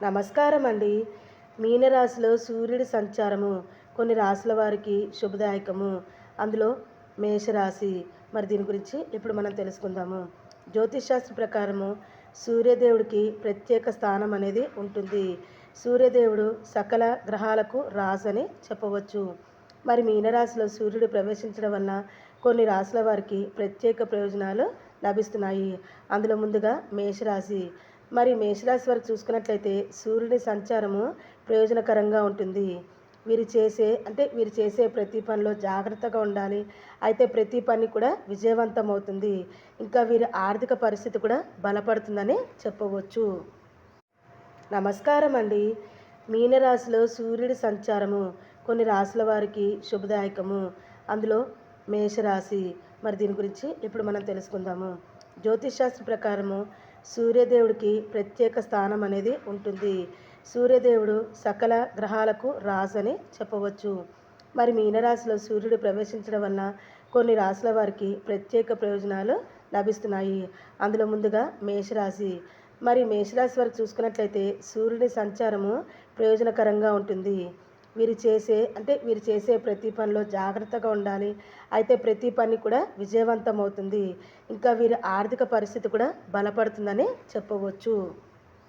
నమస్కారం అండి మీనరాశిలో సూర్యుడి సంచారము కొన్ని రాశుల వారికి శుభదాయకము. అందులో మేషరాశి. మరి దీని గురించి ఇప్పుడు మనం తెలుసుకుందాము. జ్యోతిష్ శాస్త్ర ప్రకారము సూర్యదేవుడికి ప్రత్యేక స్థానం అనేది ఉంటుంది. సూర్యదేవుడు సకల గ్రహాలకు రాజు అని చెప్పవచ్చు. మరి మీనరాశిలో సూర్యుడు ప్రవేశించడం వల్ల కొన్ని రాశుల వారికి ప్రత్యేక ప్రయోజనాలు లభిస్తున్నాయి. అందులో ముందుగా మేషరాశి. మరి మేషరాశి వారికి చూసుకున్నట్లయితే సూర్యుని సంచారము ప్రయోజనకరంగా ఉంటుంది. వీరు చేసే అంటే వీరు చేసే ప్రతి పనిలో జాగ్రత్తగా ఉండాలి. అయితే ప్రతి పని కూడా విజయవంతం అవుతుంది. ఇంకా వీరి ఆర్థిక పరిస్థితి కూడా బలపడుతుందని చెప్పవచ్చు. నమస్కారం అండి. మీనరాశిలో సూర్యుడి సంచారము కొన్ని రాశుల వారికి శుభదాయకము. అందులో మేషరాశి. మరి దీని గురించి ఇప్పుడు మనం తెలుసుకుందాము. జ్యోతిష్ శాస్త్ర ప్రకారము సూర్యదేవుడికి ప్రత్యేక స్థానం అనేది ఉంటుంది. సూర్యదేవుడు సకల గ్రహాలకు రాజు అని చెప్పవచ్చు. మరి మీనరాశిలో సూర్యుడు ప్రవేశించడం వల్ల కొన్ని రాశుల వారికి ప్రత్యేక ప్రయోజనాలు లభిస్తున్నాయి. అందులో ముందుగా మేషరాశి. మరి మేషరాశి వారికి చూసుకున్నట్లయితే సూర్యుని సంచారము ప్రయోజనకరంగా ఉంటుంది. వీరు చేసే అంటే వీరు చేసే ప్రతి పనిలో జాగ్రత్తగా ఉండాలి. అయితే ప్రతి పని కూడా విజయవంతం అవుతుంది ఇంకా వీరి ఆర్థిక పరిస్థితి కూడా బలపడుతుందని చెప్పవచ్చు.